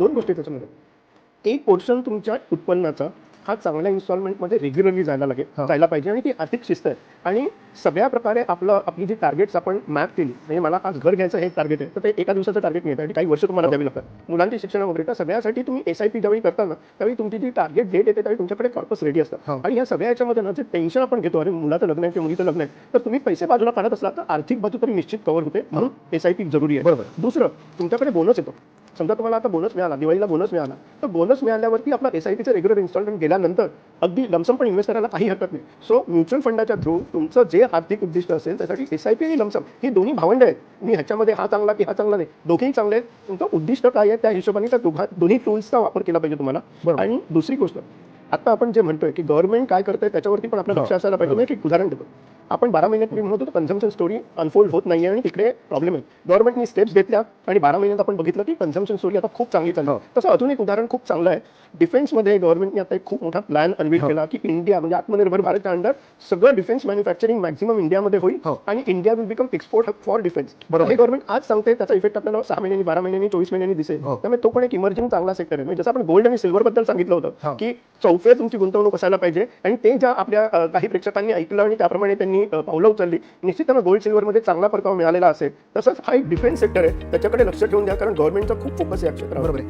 दोन गोष्टी त्याच्यामध्ये. एक पोर्शन तुमच्या उत्पन्नाचा हा चांगल्या इन्स्टॉलमेंटमध्ये रेग्युलरली जायला लागेल हा. जायला पाहिजे आणि ती आर्थिक शिस्त आहे. आणि सगळ्या प्रकारे आपलं आपली जी टार्गेट्स आपण मॅप केली म्हणजे मला आज घर घ्यायचं हे टार्गेट आहे तर ते एका दिवसाचं टार्गेट नाही आणि काही वर्ष तुम्हाला द्यावी लागतात. मुलांची शिक्षण वगैरे तर सगळ्यासाठी तुम्ही एस आय पी ज्यावेळी करता ना त्यावेळी तुमची जी टार्गेट डेट येते त्यावेळी तुमच्याकडे कॉर्पस रेडी असतात. हा. आणि या सगळ्या याच्यामध्ये ना जे टेन्शन आपण घेतो अरे मुलाचं लग्न आहे किंवा मुलीचं लग्न आहे तर तुम्ही पैसे बाजूला काढत असला तर आर्थिक बाजू तरी निश्चित कव्हर होते म्हणून एस आय पी जरुरी आहे. बरोबर. दुसरं तुमच्याकडे बोनस येतो. समजा तुम्हाला आता बोनस मिळाला दिवाळीला बोनस मिळाला तर बोनस मिळाल्यावरती आपला एस आय पीचं रेग्युलर इन्स्टॉलमेंट गेल्यानंतर अगदी लमसम पण इन्व्हेस्ट करायला काही हरकत नाही. सो म्युच्युअल फंडाच्या थ्रू तुमचं जे आर्थिक उद्दिष्ट असेल त्यासाठी एस आय पी आणि लमसम ही दोन्ही भावंड आहेत. मी ह्याच्यामध्ये हा चांगला की हा चांगला नाही. दोघेही चांगले आहेत. तुमचं उद्दिष्ट काय आहे त्या हिशोबाने त्या दोघा दोन्ही टूल्सचा वापर केला पाहिजे तुम्हाला. आणि दुसरी गोष्ट आता आपण जे म्हणतोय की गव्हर्नमेंट काय करतंय त्याच्यावरती पण आपलं. लक्ष असायला पाहिजे. मी एक उदाहरण देतो. आपण बारा महिन्यात मी म्हणतो कन्झम्पशन स्टोरी अनफोल्ड होत नाही आणि तिकडे प्रॉब्लेम आहे गव्हर्नमेंटनी स्टेप्स घेतल्या आणि बारा महिन्यात आपण बघितलं की कन्झम्पशन स्टोरी आता खूप चांगली चालली. तसं अजून एक उदाहरण खूप चांगलं आहे डिफेन्समध्ये गव्हर्नमेंटने आता एक खूप मोठा प्लॅन अनवील हो. केला की इंडिया म्हणजे आत्मनिर्भर भारतच्या अंडर सगळं डिफेन्स मॅन्युफॅक्चरिंग मॅक्झिमम इंडियामध्ये होईल हो. आणि India will become export for defence बरोबर. हे गव्हर्नमेंट आज सांगते त्याचा इफेक्ट आपल्याला सहा महिन्यांनी बारा महिन्यांनी चोवीस महिन्यांनी दिसेल हो. त्यामुळे तो पण एक इमर्जिंग चांगला सेक्टर आहे म्हणजे जसं आपण गोल्ड आणि सिल्वर बद्दल सांगितलं. होतं की चौफे तुमची गुंतवणूक असायला पाहिजे आणि ते ज्या आपल्या काही प्रेक्षकांनी ऐकलं आणि त्याप्रमाणे त्यांनी पावलं उचलली. निश्चित त्यांना गोल्ड सिल्वरमध्ये चांगला परतावा मिळालेला असेल. तसंच हा एक डिफेन्स सेक्टर आहे. त्याच्याकडे लक्ष ठेवून द्या कारण गव्हर्नमेंटचा खूप फोकस आहे या क्षेत्रावर. बरोबर आहे.